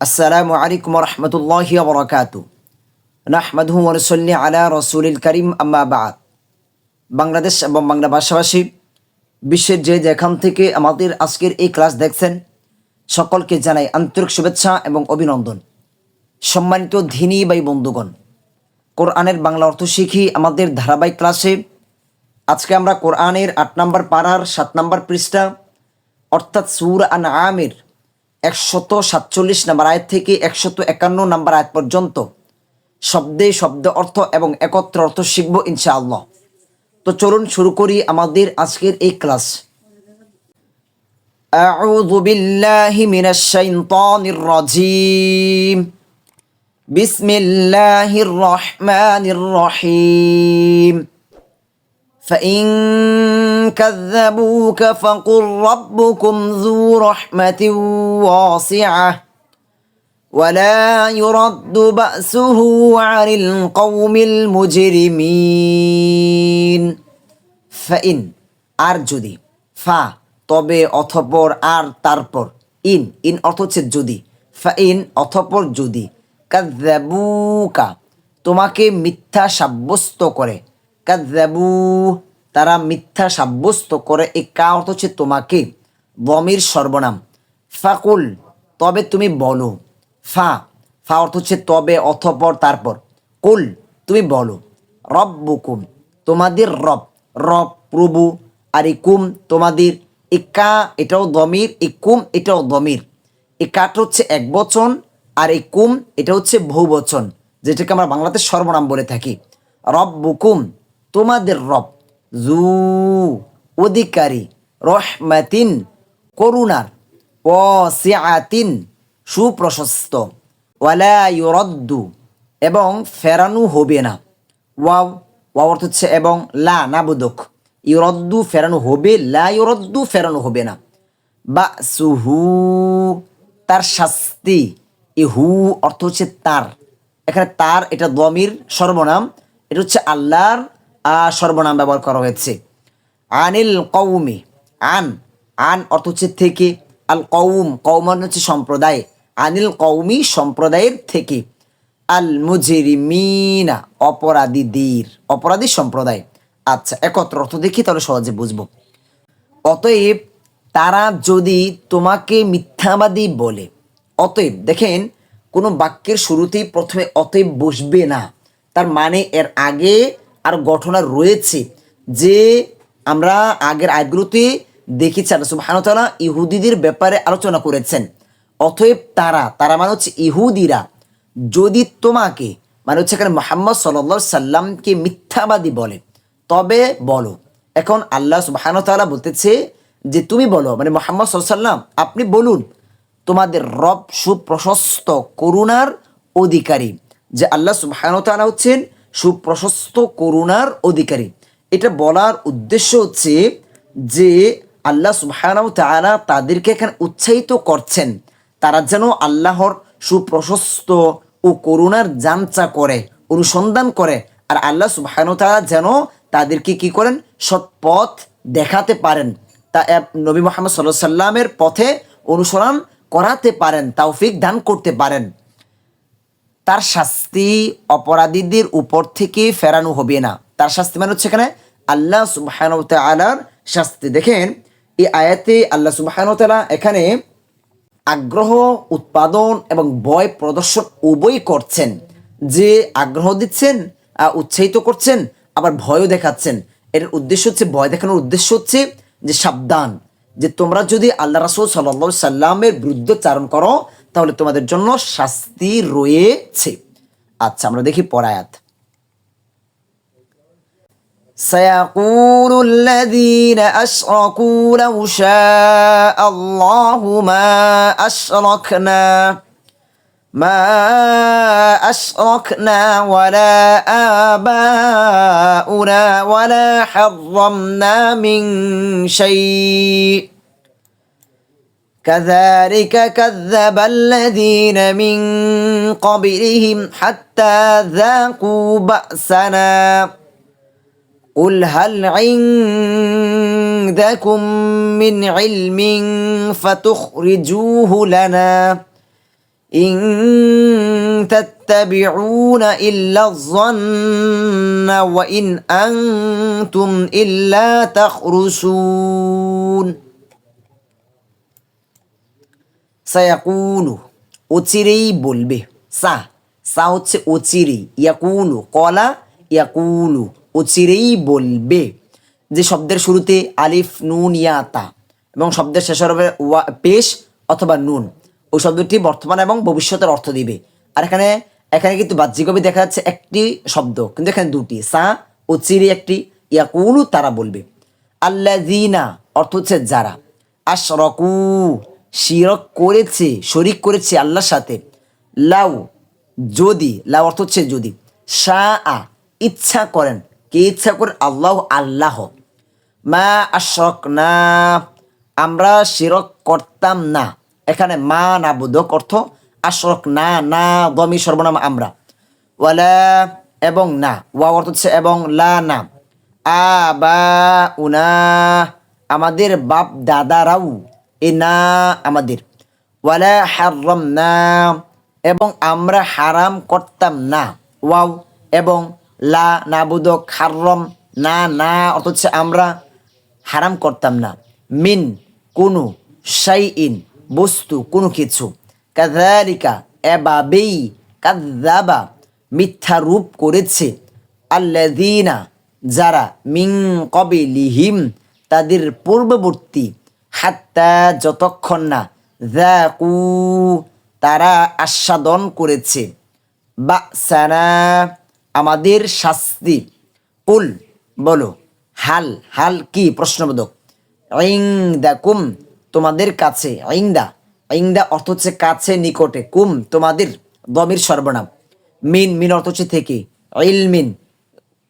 আসসালামু আলাইকুম রহমতুল্লাহি বরকাত নাহমাদহু ওনসল্লি আলা রসুলিল করিম, আম্মা বাদ। বাংলাদেশ এবং বাংলা ভাষাভাষী বিশ্বের যে যেখান থেকে আমাদের আজকের এই ক্লাস দেখছেন, সকলকে জানাই আন্তরিক শুভেচ্ছা এবং অভিনন্দন। সম্মানিত ধিনী বাই বন্ধুগণ, কোরআনের বাংলা অর্থ শিখি আমাদের ধারাবাহিক ক্লাসে। আজকে আমরা কোরআনের আট নম্বর পাড়ার সাত নম্বর পৃষ্ঠা, অর্থাৎ সুর আন আমের একশত সাতচল্লিশ নম্বর আয়াত থেকে একশত একান্ন নম্বর আয়াত পর্যন্ত শব্দে শব্দ অর্থ এবং একত্র অর্থ শিখব ইনশাআল্লাহ তো চলুন শুরু করি আমাদের আজকের এই ক্লাস أعوذ بالله من الشيطان الرجيم بسم الله الرحمن الرحيم فإن كذبوك فقل ربكم ذو رحمة واسعة ولا يرد بأسه عن القوم المجرمين فإن আর যদি ফা তবে অথপর আর তারপর ইন ইন অর্থ হচ্ছে যদি ফা ইন অথপর যদি কাদ্যাবুকা তোমাকে মিথ্যা সাব্যস্ত করে কাদ্যাবু তারা মিথ্যা সাব্যস্ত করে, এ কা অর্থ হচ্ছে তোমাকে। বমির সর্বনাম। ফাকুল, তবে তুমি বলো। ফা ফা অর্থ হচ্ছে তবে, অথপর, তারপর। কুল, তুমি বলো। রব বুকুম তোমাদের রব। রব, প্রভু। আর ইকুম তোমাদের। ইকা এটাও দমির। ইকুম এটাও দমির। কাটা হচ্ছে এক বচন, আর এই কুম, এটা হচ্ছে বহু বচন যেটাকে আমরা বাংলাতে সর্বনাম বলে থাকি। রব বুকুম তোমাদের রব, জু, অধিকারী, রহমাতিন, করুণার ও সিয়াতিন সুপ্রশস্ত, ওয়ালা ইউরদ্দু, এবং ফেরানো হবে না। ওয়াও ওয়াও অর্থ হচ্ছে এবং, লা, নাবোদক। ইউরদ্দু ফেরানো হবে, লা ইউরদ্দু ফেরানো হবে না। বা সুহু তার শাস্তি। এই হু অর্থ হচ্ছে তার। এখানে তার এটা দমির সর্বনাম। এটা হচ্ছে আল্লাহর সর্বনাম ব্যবহার করা হয়েছে। আনিল কৌমি আন আন অর্থ হচ্ছে থেকে। আল কৌম কৌম মানে হচ্ছে সম্প্রদায়। আনিল কৌমি সম্প্রদায়ের থেকে। আল মুজরিমিনা, অপরাধীদের, অপরাধী সম্প্রদায়। আচ্ছা একত্র অর্থ দেখি, তাহলে সহজে বুঝব। অতএব, তারা যদি তোমাকে মিথ্যাবাদী বলে, অতএব দেখেন, কোনো বাক্যের শুরুতেই প্রথমে অতএব বসবে না। তার মানে এর আগে আর ঘটনা রয়েছে যে আমরা আগের আয়গুলোতে দেখেছি আল্লাহ সুবাহানতালা ইহুদিদের ব্যাপারে আলোচনা করেছেন। অতএব তারা তারা মানে হচ্ছে ইহুদিরা, যদি তোমাকে মানে হচ্ছে এখানে মোহাম্মদ সাল্লা সাল্লামকে মিথ্যাবাদী বলে, তবে বলো। এখন আল্লাহ সুবাহানতালা বলতেছে যে তুমি বলো মানে মোহাম্মদ সাল্লাম, আপনি বলুন, তোমাদের রব সুপ্রশস্ত করুণার অধিকারী, যে আল্লাহ সুবাহানতালা হচ্ছেন সুপ্রশস্ত করুণার অধিকারী। এটা বলার উদ্দেশ্য হচ্ছে যে আল্লাহ সুবহানাহু ওয়া তাআলা তাদেরকে এখানে উৎসাহিত করছেন। তারা যেন আল্লাহর সুপ্রশস্ত ও করুণার জানচা করে, অনুসন্ধান করে। আর আল্লাহ সুবহানাহু ওয়া তাআলা যেন তাদেরকে কি করেন? সৎ পথ দেখাতে পারেন। তা নবী মোহাম্মদ সাল্লাহ সাল্লামের পথে অনুসরণ করাতে পারেন, তৌফিক দান করতে পারেন। তার শাস্তি অপরাধীদের উপর থেকে ফেরানো হবে না। তার শাস্তি মানে হচ্ছে এখানে আল্লাহ সুবাহান আলার শাস্তি। দেখেন, এই আয়াতে আল্লাহ সুবাহান এখানে আগ্রহ, উৎপাদন এবং ভয় প্রদর্শন উভয় করছেন। যে আগ্রহ দিচ্ছেন উৎসাহিত করছেন, আবার ভয়ও দেখাচ্ছেন। এর উদ্দেশ্য হচ্ছে, ভয় দেখানোর উদ্দেশ্য হচ্ছে যে সাবধান, যে তোমরা যদি আল্লাহ রাসুল সাল্লা সাল্লামের বিরুদ্ধে চারণ করো তাহলে তোমাদের জন্য শাস্তি রয়েছে আচ্ছা আমরা দেখি পরায়াত سيقول الذين أشركوا لو شاء الله ما أشركنا ما أشركنا ولا آباؤنا ولا حرمنا من شيء كذلك كذب الذين من قبلهم حتى ذاقوا بأسنا. قل هل عندكم من علم فتخرجوه لنا ইং تتبعون إلا الظن وإن أنتم إلا تخرسون. সায়াকুলু অচিরেই বলবে, সা সা হচ্ছে অচিরেই ইয়াকুলু কলা ইয়াকুলু অচিরেই বলবে। যে শব্দের শুরুতে আলিফ, নুন ইয়াতা এবং শব্দের শেষ হবে ওয়া, পেশ অথবা নুন ওই শব্দটি বর্তমান এবং ভবিষ্যতের অর্থ দিবে। আর এখানে এখানে কিন্তু বাহ্যিকভাবে দেখা যাচ্ছে একটি শব্দ, কিন্তু এখানে দুটি, সা অচিরে একটি ইয়াকুলু তারা বলবে। আল্লাযিনা, অর্থ হচ্ছে যারা। আশরকু শিরক করেছে, শরিক করেছে আল্লাহর সাথে। লাউ, যদি, লাউ অর্থ হচ্ছে যদি। শাহ আ ইচ্ছা করেন। কে ইচ্ছা করেন? আল্লাহ আল্লাহ। মা আশরক না আমরা শিরক করতাম না। এখানে মা না বোধক অর্থ আশরক না না দমি সর্বনাম আমরা। ওয়ালা, এবং না। ওয়া অর্থ হচ্ছে এবং, লা, না। আ বা উনা আমাদের বাপ দাদারাও। এ না আমাদের। ওয়ালা হারম না এবং আমরা হারাম করতাম না। ওয়াও, এবং লা নাবুদক হারম, না না, অর্থ হচ্ছে আমরা হারাম করতাম না। মিন, কোনো সাই ইন বস্তু, কোনো কিছু। কাজালিকা এভাবেই কাজাবা মিথ্যা রূপ করেছে। আল্লাদিনা যারা মিং কবে লিহিম তাদের পূর্ববর্তী হাত্তা যতক্ষণ না যাকু, তারা আস্বাদন করেছে। বা সানা আমাদের শাস্তি। কুল, বলো, হাল হাল কি? প্রশ্নবোধক। দা কুম তোমাদের কাছে। দা দা অর্থ হচ্ছে কাছে, নিকটে। কুম, তোমাদের দমির সর্বনাম। মিন মিন অর্থ হচ্ছে থেকে। ইলমিন,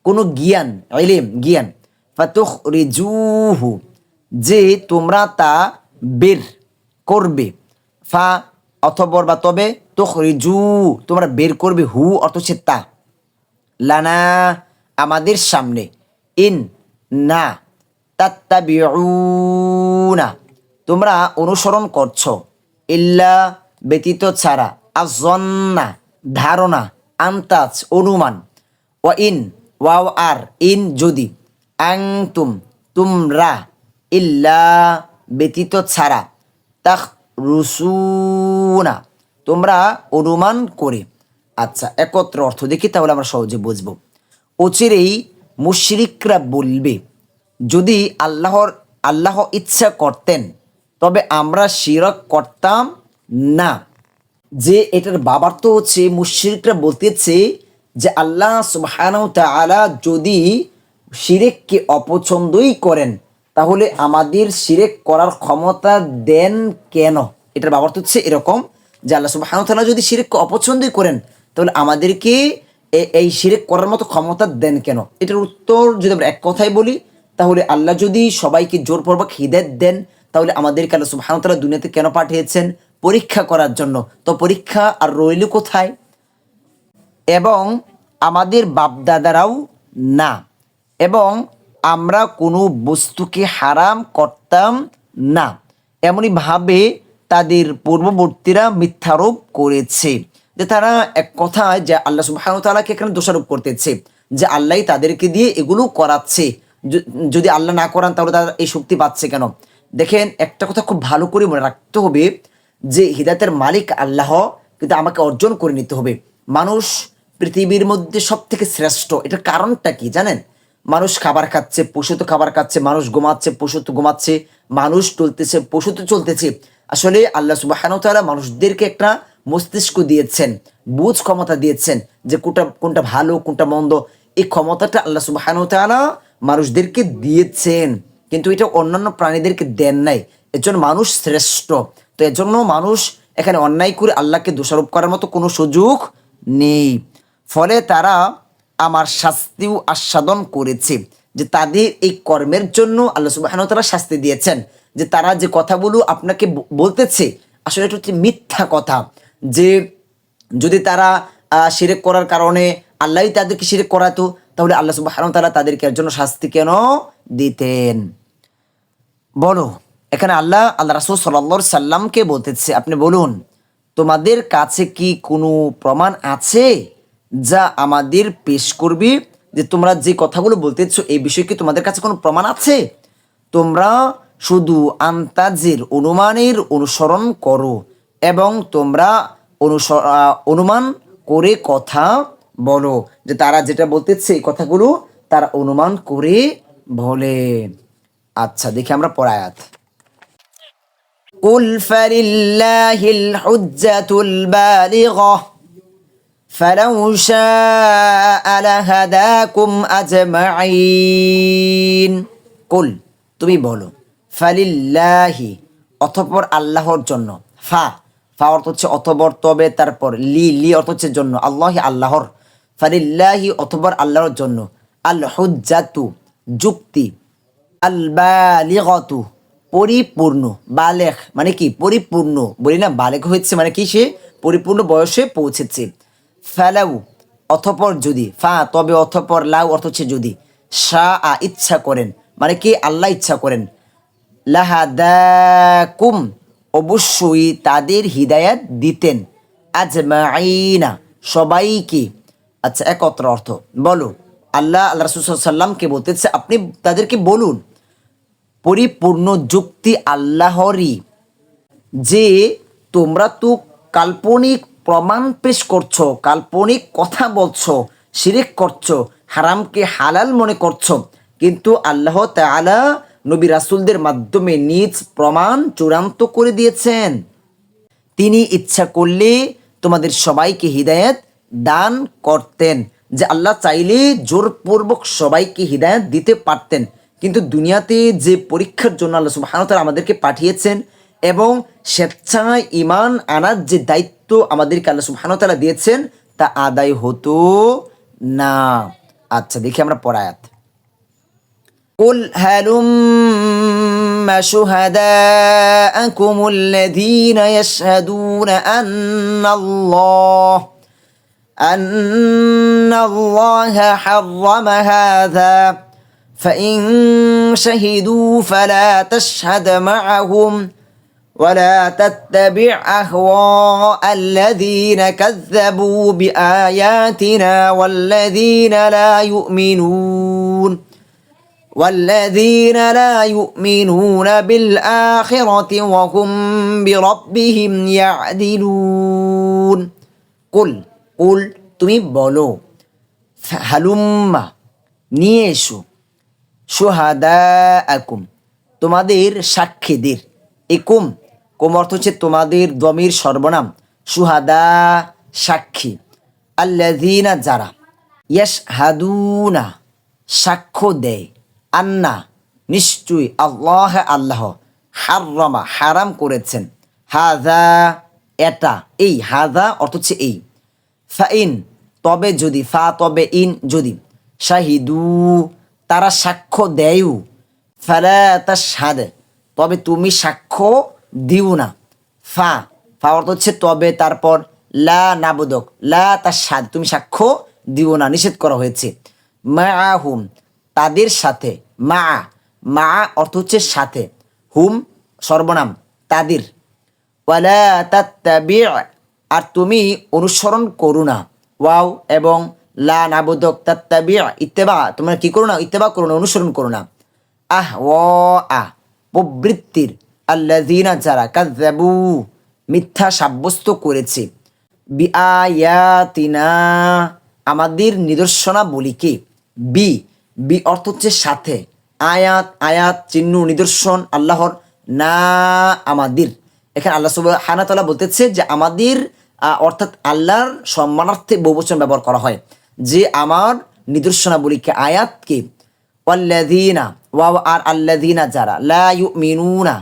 কোনো জ্ঞান, ইলিম, জ্ঞান। ফাতুখ রিজুহু যে তোমরা তা বের করবে। ফা অথবর বা তবে তুখ রিজু তোমরা বের করবে হু, অর্থ হচ্ছে তা। লানা, আমাদের সামনে। ইন, না। তাত্তাবিউনা, তোমরা অনুসরণ করছ। ইল্লা, ব্যতীত ছাড়া। আজন্না ধারণা, আন্তাজ, অনুমান। ও ইন ওয়াও আর ইন, যদি। আং তুম তোমরা। ইল্লা ব্যতীত ছাড়া। তাখ রুসুনা তোমরা অনুমান করে। আচ্ছা একত্র অর্থ দেখি, তাহলে আমরা সহজে বুঝব। অচিরেই মুশরিকরা বলবে, যদি আল্লাহর, আল্লাহ ইচ্ছা করতেন, তবে আমরা শিরক করতাম না। যে এটার বাবার তো হচ্ছে, মুশরিকরা বলতেছে যে আল্লাহ সুবহানাহু তাআলা যদি শিরেককে অপছন্দই করেন তাহলে আমাদের শিরেক করার ক্ষমতা দেন কেন? এটার বাবার হচ্ছে এরকম যে আল্লাহ সুবহানাহু তাআলা যদি শিরেককে অপছন্দই করেন, তাহলে আমাদেরকে এই শিরেক করার মতো ক্ষমতা দেন কেন? এটার উত্তর যদি আমরা এক কথায় বলি, তাহলে আল্লাহ যদি সবাইকে জোরপূর্বক হিদায়ত দেন, তাহলে আমাদেরকে আল্লাহ সুবহানাহু তাআলা দুনিয়াতে কেন পাঠিয়েছেন? পরীক্ষা করার জন্য। তো পরীক্ষা আর রইল কোথায়? এবং আমাদের বাপদাদারাও না। এবং আমরা কোনো বস্তুকে হারাম করতাম না। এমনইভাবে তাদের পূর্ববর্তীরা মিথ্যারোপ করেছে। যে তারা এক কথায় যে আল্লাহ সুবহানাহু তাআলাকে এখানে দোষারোপ করতেছে, যে আল্লাহ তাদেরকে দিয়ে এগুলো করাচ্ছে। যদি আল্লাহ না করান তাহলে তারা এই শক্তি পাচ্ছে কেন? দেখেন, একটা কথা খুব ভালো করে মনে রাখতে হবে যে হিদায়তের মালিক আল্লাহ, কিন্তু আমাকে অর্জন করে নিতে হবে। মানুষ পৃথিবীর মধ্যে সব থেকে শ্রেষ্ঠ। এটার কারণটা কি জানেন? মানুষ খাবার খাচ্ছে, পশু তো খাবার খাচ্ছে, মানুষ ঘুমাচ্ছে, পশু তো ঘুমাচ্ছে, মানুষ চলতেছে, পশু তো চলতেছে। আসলে আল্লাহ সুবাহ মানুষদেরকে একটা মস্তিষ্ক দিয়েছেন, বুঝ ক্ষমতা দিয়েছেন যে কোনটা কোনটা ভালো, কোনটা মন্দ। এই ক্ষমতাটা আল্লাহ সুবাহ মানুষদেরকে দিয়েছেন, কিন্তু এটা অন্যান্য প্রাণীদেরকে দেন নাই। এর জন্য মানুষ শ্রেষ্ঠ। তো এর জন্য মানুষ এখানে অন্যায় করে আল্লাহকে দোষারোপ করার মতো কোনো সুযোগ নেই। ফলে তারা আমার শাস্তিও আস্বাদন করেছে, যে তাদের এই কর্মের জন্য আল্লাহ সুবাহ তারা শাস্তি দিয়েছেন। যে তারা যে কথাগুলো আপনাকে বলতেছে, আসলে এটা হচ্ছে মিথ্যা কথা। যে যদি তারা শিরেক করার কারণে আল্লাহই তাদেরকে শিরেক করাতো, তাহলে আল্লাহ সুবাহ তারা তাদেরকে এর জন্য শাস্তি কেন দিতেন? বলো, এখানে আল্লাহ আল্লাহ রাসুল সাল্লা সাল্লামকে বলতেছে, আপনি বলুন, তোমাদের কাছে কি কোনো প্রমাণ আছে? যা আমাদের পেশ করবে যে তোমরা যে কথাগুলো বলতেছ এই বিষয়ে কি তোমাদের কাছে কোনো প্রমাণ আছে তোমরা শুধু আন্তাজের অনুমানের অনুসরণ করো এবং তোমরা অনুস- আহ, অনুমান করে কথা বলো যে তারা যেটা বলতেছে এই কথাগুলো তারা অনুমান করে বলে আচ্ছা দেখি আমরা পড়ায়াত قل فلله الحجة البالغة فلو شاء لهداكم أجمعين قل তুমি বলো ফালিল্লাহি অতঃপর আল্লাহর জন্য ফা ফা অর্থ হচ্ছে অতঃপর তবে তারপর লি লি অর্থ হচ্ছে জন্য আল্লাহ আল্লাহর ফালিল্লাহি অতঃপর আল্লাহর জন্য আল হুজ্জাতু যুক্তি আল বালিগতু পরিপূর্ণ বালেখ মানে কি পরিপূর্ণ বলি না বালেক হয়েছে মানে কি সে পরিপূর্ণ বয়সে পৌঁছেছে ফেলাউ, অথপর যদি, ফা, তবে অথপর লাউ অর্থ হচ্ছে যদি। শাহ আ ইচ্ছা করেন মানে কি? আল্লাহ ইচ্ছা করেন। লাহাদাকুম, অবশ্যই তাদের হিদায়াত দিতেন। আজমাইনা সবাইকে। আচ্ছা একত্র অর্থ। বলো, আল্লাহ আল্লাহ রসুল সাল্লামকে বলতেছে, আপনি তাদেরকে বলুন, পরিপূর্ণ যুক্তি আল্লাহরই, যে তোমরা তো কাল্পনিক প্রমাণ পেশ করছ, কাল্পনিক কথা বলছো, শিরিক করছ, হারামকে হালাল মনে করছ। কিন্তু আল্লাহ তাআলা নবী রাসূলদের মাধ্যমে নিজ প্রমাণ চূড়ান্ত করে দিয়েছেন। তিনি ইচ্ছা করলে তোমাদের সবাইকে হিদায়াত দান করতেন, যে আল্লাহ চাইলে জোরপূর্বক সবাইকে হিদায়াত দিতে পারতেন। কিন্তু দুনিয়াতে যে পরীক্ষার জন্য আল্লাহ ওয়া আমাদেরকে পাঠিয়েছেন এবং স্বেচ্ছায় ইমান আনার যে দায়িত্ব আমাদেরকে আল্লাহ সুবহানাহু ওয়া তাআলা দিয়েছেন তা আদায় হতো না আচ্ছা দেখি আমরা পড়ায়াত قل هلم شهداءكم الذين يشهدون أن الله أن الله حرم هذا فإن شهدوا فلا تشهد معهم ولا تتبع أهواء الذين كذبوا بآياتنا والذين لا يؤمنون والذين لا يؤمنون بالآخرة وهم بربهم يعدلون قل قل তুমি বলো হালুম্মা নিয়ে এসো সোহাদা আকুম তোমাদের সাক্ষীদের একুম কোম অর্থ হচ্ছে তোমাদের দমির সর্বনাম, সুহাদা, সাক্ষী। আল্লাযীনা যারা ইয়াস হাদুনা সাক্ষ্য দেয়, আন্না, নিশ্চয়ই আল্লাহ আল্লাহ হাররমা হারাম করেছেন। হাদা, এটা, এই, হাদা অর্থ হচ্ছে এই। ফা ইন তবে যদি, ফা, তবে, ইন যদি। শাহিদু, তারা সাক্ষ্য দেয়ও। ফালা তা সাদে তবে তুমি সাক্ষ্য দিও না। ফা। ফা অর্থ হচ্ছে তবে, তারপর লা নাবোদক। লা তার সাদ তুমি সাক্ষ্য দিও না, নিষেধ করা হয়েছে। মা হুম তাদের সাথে। মা। মা অর্থ হচ্ছে সাথে। হুম, সর্বনাম, তাদের। আর তুমি অনুসরণ করো না। ওয়াও এবং লা নাবোদক, তাত্তাবি। ইত্তেবা, তোমরা কি করো না? ইত্তেবা করো না, অনুসরণ করো না। আহ ও আ প্রবৃত্তির। আল্লাযীনা যারা কাযাবু মিথ্যা সাব্যস্ত করেছে, বিআয়াতিনা, আমাদের নিদর্শনাবলীকে, বি বি অর্থ হচ্ছে সাথে, আয়াত আয়াত, চিহ্ন, নিদর্শন, আল্লাহর, না আমাদের। এখানে আল্লাহ সুবহানাহু ওয়া তাআলা বলতেছে যে আমাদের অর্থাৎ আল্লাহর সম্মানার্থে বহুবচন ব্যবহার করা হয়। যে আমার নিদর্শনাবলীকে, আয়াতকে, ওয়াল্লাযীনা ওয়াও আর আল্লাযীনা যারা, লা ইউমিনুনা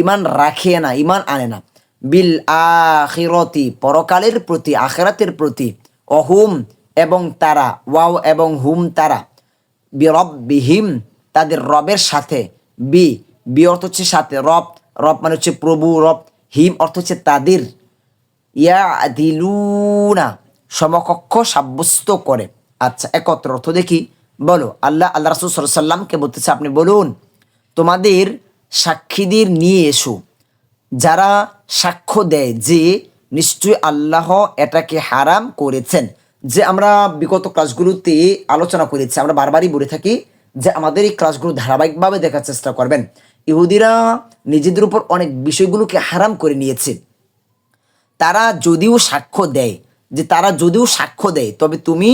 ঈমান রাখে না ইমান আনে না। বিল আখিরতি, পরকালের প্রতি, আখেরাতের প্রতি। অহুম এবং তারা, ওয়াও এবং হুম তারা। বিরব্বিহিম, তাদের রবের সাথে। বি বি অর্থ হচ্ছে সাথে, রব। রব মানে হচ্ছে প্রভু, রব। হিম অর্থ হচ্ছে তাদের। ইয়া দিলুনা সমকক্ষ সাব্যস্ত করে। আচ্ছা একত্র অর্থ দেখি। বলো, আল্লাহ আল্লাহ রাসুল সাল্লামকে বলতেছে, আপনি বলুন, তোমাদের সাক্ষীদের নিয়ে এসো। যারা সাক্ষ্য দেয় যে নিশ্চয়ই আল্লাহ এটাকে হারাম করেছেন। যে আমরা বিগত ক্লাসগুলোতে আলোচনা করেছি, আমরা বারবারই বলে থাকি যে আমাদের এই ক্লাসগুলো ধারাবাহিকভাবে দেখার চেষ্টা করবেন। ইহুদিরা নিজেদের উপর অনেক বিষয়গুলোকে হারাম করে নিয়েছে। তারা যদিও সাক্ষ্য দেয়, যে তারা যদিও সাক্ষ্য দেয়, তবে তুমি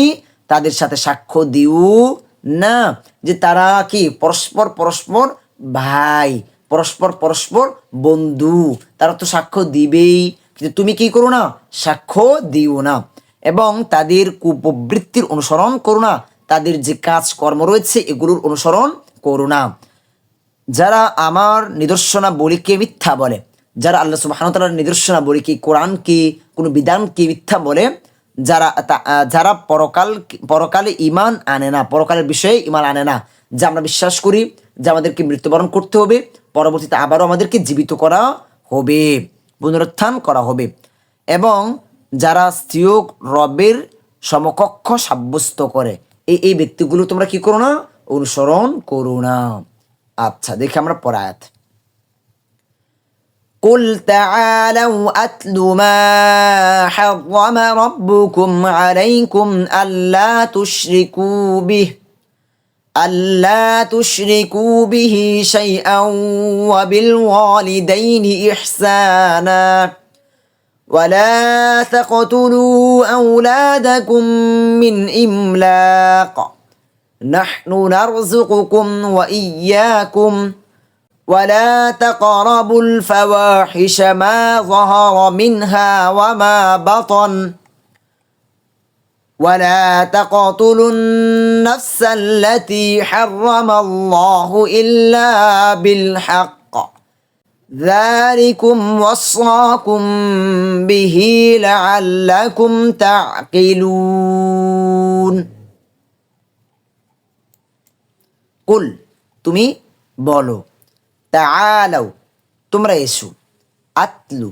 তাদের সাথে সাক্ষ্য দিও না। যে তারা কি পরস্পর পরস্পর ভাই, পরস্পর পরস্পর বন্ধু। তারা তো সাক্ষ্য দিবেই। কিন্তু তুমি কি করো না? সাক্ষ্য দিও না। এবং তাদের কুপ্রবৃত্তির অনুসরণ করো না। তাদের যে কাজ কর্ম রয়েছে, এগুলোর অনুসরণ করো না। যারা আমার নিদর্শনা বলিকে মিথ্যা বলে, যারা আল্লাহ সুবাহানতালার নিদর্শনাবলীকে, কোরআনকে, কোনো বিধানকে মিথ্যা বলে, যারা যারা পরকাল, পরকালে ইমান আনে না, পরকালের বিষয়ে ইমান আনে না যে আমরা বিশ্বাস করি যে আমাদেরকে মৃত্যুবরণ করতে হবে পরবর্তীতে আবারও আমাদেরকে জীবিত করা হবে পুনরুত্থান করা হবে এবং যারা স্ত্রীয় রবের সমকক্ষ সাব্যস্ত করে এই এই ব্যক্তিগুলো তোমরা কি করো না অনুসরণ করো না আচ্ছা দেখি আমরা পরায়াত قل تعالوا أتل ما حرم ربكم عليكم ألا تشركوا به ألا تشركوا به شيئا وبالوالدين إحسانا. ولا تقتلوا أولادكم من إملاق. نحن نرزقكم وإياكم. ولا تقربوا الفواحش ما ظهر منها وما بطن. ولا تقتلوا النفس التي حرم الله إلا بالحق ذلكم وصاكم به لعلكم تعقلون কুল তুমি বলো তাআলাও তোমরা এসো আতলু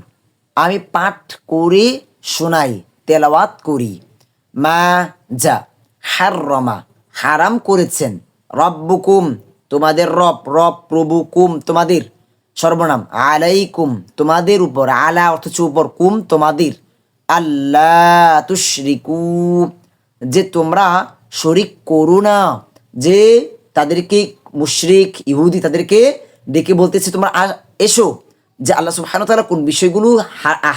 আমি পাঠ করে শোনাই তেলাওয়াত করি মা যা, হাররমা, হারাম করেছেন। রব্বুকুম, তোমাদের রব রব প্রভু কুম তোমাদের। সর্বনাম, আলাইকুম তোমাদের উপর, আলা অথচ উপর, কুম তোমাদের। আল্লাহ তুশরিকু, যে তোমরা শরিক করো না, যে তাদেরকে মুশরিক ইহুদি তাদেরকে ডেকে বলতেছে, তোমরা এসো, যে আল্লাহ তাআলা কোন বিষয়গুলো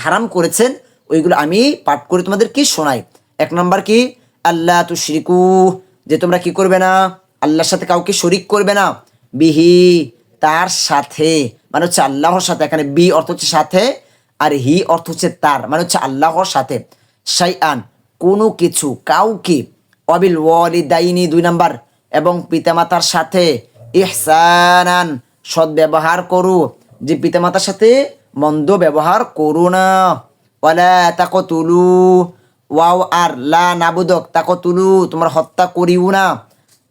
হারাম করেছেন, ওইগুলো আমি পাঠ করে তোমাদেরকে শোনাই। এক নম্বর কি? আল্লাহ তু তুশরিকু, যে তোমরা কি করবে না? আল্লাহর সাথে কাউকে শরিক করবে না? বিহি, তার সাথে। মানে হচ্ছে আল্লাহর সাথে। এখানে বি অর্থ হচ্ছে সাথে আর হি অর্থ হচ্ছে তার। মানে হচ্ছে আল্লাহর সাথে। সাই আন কোনো কিছু, কাউকে। অবিল ওয়ালিদাইনি, দুই নাম্বার। এবং পিতামাতার সাথে। ইহসানান সদ্ব্যবহার করু। যে পিতামাতার সাথে মন্দ ব্যবহার করু না। ওয়ালা তাকতুলু ওয়াও আর লা নাবুদক তাকতুলু তোমরা হত্যা করিও না।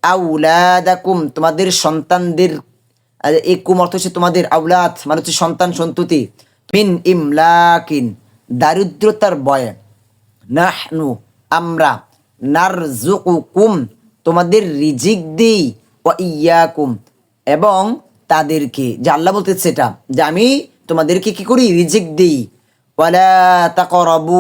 আউলাদাকুম, তোমাদের সন্তানদের এই কুম অর্থ হচ্ছে তোমাদের আউলাদ মানে হচ্ছে সন্তান সন্ততি। মিন ইমলাকিন, দারিদ্রতার বয়ে। নাহনু, আমরা নারজুকুম তোমাদের রিজিক দিই ও ইয়াকুম। এবং তাদেরকে, যে আল্লাহ বলতেছে এটা, যে আমি তোমাদেরকে কি করি? রিজিক দিই। ওয়ালা তাকরাবু।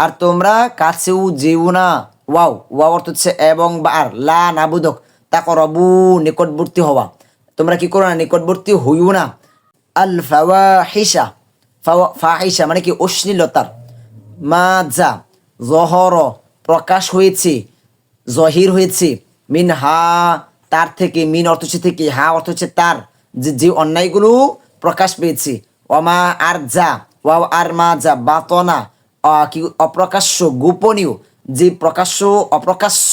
আর তোমরা কাছেও যেও না। ওয়াও ওয়াও অর্থ হচ্ছে এবং বা আর, লা নাবুদক, তাকরাবু, নিকটবর্তী হওয়া। তোমরা কি করো না, নিকটবর্তী হইও না। আল ফাওয়াহিশা, ফাওয়া- ফাহিশা মানে কি অশ্লীলতার। মা যা, জহর, প্রকাশ হয়েছে, জহির হয়েছে। মিন হা, তার থেকে, মিন অর্থ হচ্ছে থেকে, হা অর্থ হচ্ছে তার। যে যে অন্যায়গুলো প্রকাশ পেয়েছে। অমা আর যা, ওয়াও আর মা যা, বাতনা কি অপ্রকাশ্য, গোপনীয়, যে প্রকাশ্য, অপ্রকাশ্য,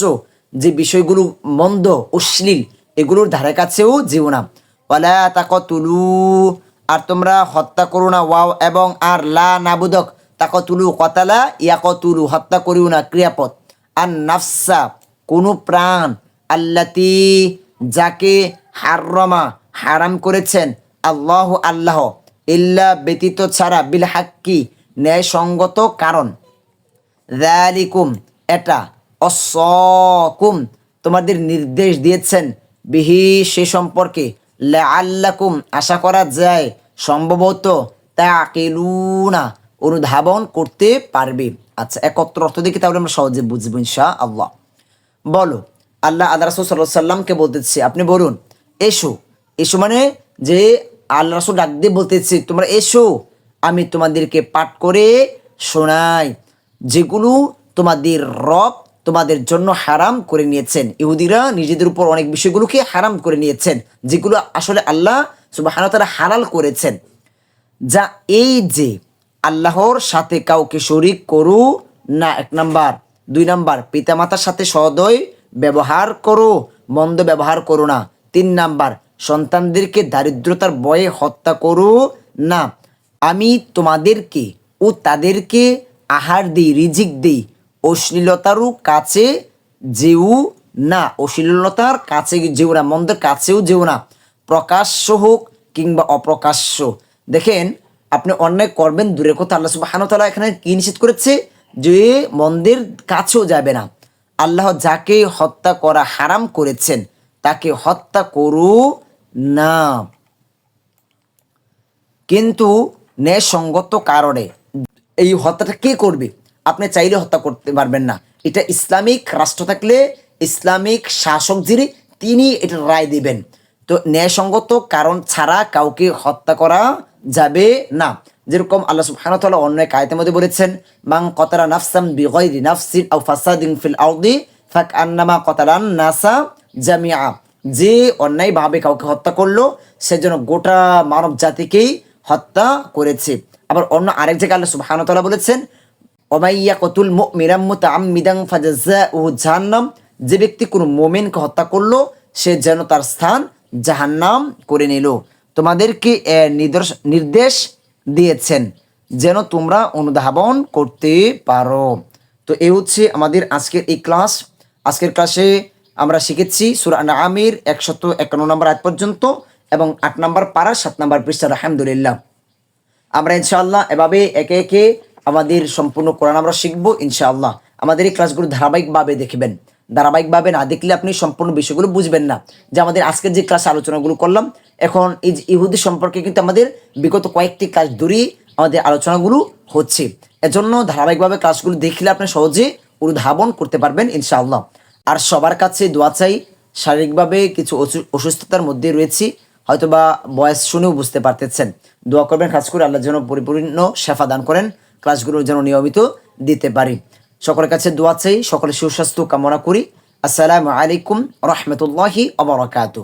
যে বিষয়গুলো মন্দ, অশ্লীল, এগুলোর ধারে কাছেও যেও না। ওয়ালা তাকতুলু, আর তোমরা হত্যা করো না, ওয়াও, এবং আর লা নাবুদক, তাকতুলু কতালা ইয়াকতুলু, হত্যা করিও না, ক্রিয়াপদ। আর নাফসা, কোনো প্রাণ, আল্লাতি, যাকে হাররমা, হারাম করেছেন, আল্লাহ আল্লাহ, ইল্লা ব্যতীত ছাড়া, বিল হাক্কি ন্যায়সঙ্গত কারণ। দ্যালিকুম এটা অসকুম। তোমাদের নির্দেশ দিয়েছেন বিহি সে সম্পর্কে। আল্লাকুম আশা করা যায় সম্ভবত তা কেলুনা অনুধাবন করতে পারবে। আচ্ছা একত্র অর্থ দেখি তাহলে আমরা সহজে বুঝব ইনশা আল্লাহ বলো, আল্লাহ আল্লাহ রাসুল সাল্লাহ সাল্লামকে বলতেছি, আপনি বলুন, এসো। এসো মানে যে আল্লাহ রাসুল ডাক দিয়ে বলতেছি, তোমরা এসো। আমি তোমাদেরকে পাঠ করে শোনাই, যেগুলো তোমাদের রব তোমাদের জন্য হারাম করে নিয়েছেন। ইহুদিরা নিজেদের উপর অনেক বিষয়গুলোকে হারাম করে নিয়েছেন, যেগুলো আসলে আল্লাহ সুবাহ হালাল করেছেন। যা এই যে আল্লাহর সাথে কাউকে শরিক করু না এক নাম্বার। দুই নাম্বার, পিতামাতার সাথে সদয় ব্যবহার করো, মন্দ ব্যবহার করো না। তিন নাম্বার, সন্তানদেরকে দারিদ্রতার বয়ে হত্যা করো না। আমি তোমাদেরকে ও তাদেরকে আহার দিই, রিজিক দিই। অশ্লীলতারও কাছে যেও না, অশ্লীলতার কাছে যেও না, মন্দের কাছেও যেও না। প্রকাশ্য হোক কিংবা অপ্রকাশ্য। দেখেন, আপনি অন্যায় করবেন দূরের কথা আল্লাহ সুবাহানতালা এখানে কি নিষেধ করেছে? যে মন্দের কাছেও যাবে না। আল্লাহ যাকে হত্যা করা হারাম করেছেন, তাকে হত্যা করু না। কিন্তু ন্যায়সঙ্গত কারণে। এই হত্যাটা কে করবে? আপনি চাইলে হত্যা করতে পারবেন না। এটা ইসলামিক রাষ্ট্র থাকলে ইসলামিক শাসক যিনি, তিনি এটা রায় দিবেন। তো ন্যায়সঙ্গত কারণ ছাড়া কাউকে হত্যা করা যাবে না। যেরকম আল্লাহ সুবহানাহু ওয়া অন্য এক মধ্যে বলেছেন মাং কতারা নাফসাম বিগাইরি নাফসিন আও ফাসাদিন ফিল আরদি ফাকআন্নামা কতালান নাসা জামিয়া যে অন্যায়ভাবে কাউকে হত্যা করল সেজন্য গোটা মানব জাতিকেই হত্যা করেছে। আবার অন্য আরেক জায়গায় আল্লাহ সুবহানাহু বলেছেন ওমাইয়া কতুল মিরাম মুতাআম্মিদান ফাজাযাউহু জাহান্নাম যে ব্যক্তি কোনো মোমেনকে হত্যা করল, সে যেন তার স্থান জাহান্নাম করে নিল। তোমাদেরকে নির্দেশ দিয়েছেন যেন তোমরা অনুধাবন করতে পারো। তো এ হচ্ছে আমাদের আজকের এই ক্লাস। আজকের ক্লাসে আমরা শিখেছি সুরান আমির একশত একান্ন নম্বর আজ পর্যন্ত। এবং আট নম্বর পাড়া, সাত নম্বর পৃষ্ঠা, আলহামদুলিল্লাহ। আমরা ইনশাআল্লাহ এভাবে একে একে আমাদের সম্পূর্ণ কোরআন আমরা শিখব ইনশাআল্লাহ। আমাদের এই ক্লাসগুলো ধারাবাহিকভাবে দেখবেন। ধারাবাহিকভাবে না দেখলে আপনি সম্পূর্ণ বিষয়গুলো বুঝবেন না। যে আমাদের আজকের যে ক্লাস আলোচনাগুলো করলাম, এখন এই ইহুদি সম্পর্কে কিন্তু আমাদের বিগত কয়েকটি ক্লাস ধরেই আমাদের আলোচনাগুলো হচ্ছে। এজন্য ধারাবাহিকভাবে ক্লাসগুলো দেখলে আপনি সহজে উদ্ধাবন করতে পারবেন ইনশাআল্লাহ। আর সবার কাছে দোয়া চাই, শারীরিকভাবে কিছু অসু- অসুস্থতার মধ্যে রয়েছি হয়তোবা বয়স শুনেও বুঝতে পারতেছেন। দোয়া করবেন, খাস করে আল্লাহ যেন পরিপূর্ণ সেফা দান করেন, ক্লাসগুলো যেন নিয়মিত দিতে পারি। সকলের কাছে দোয়া চাই, সকলের সুস্বাস্থ্য কামনা করি। আসসালামু আলাইকুম রহমতুল্লাহি অবরাকাতু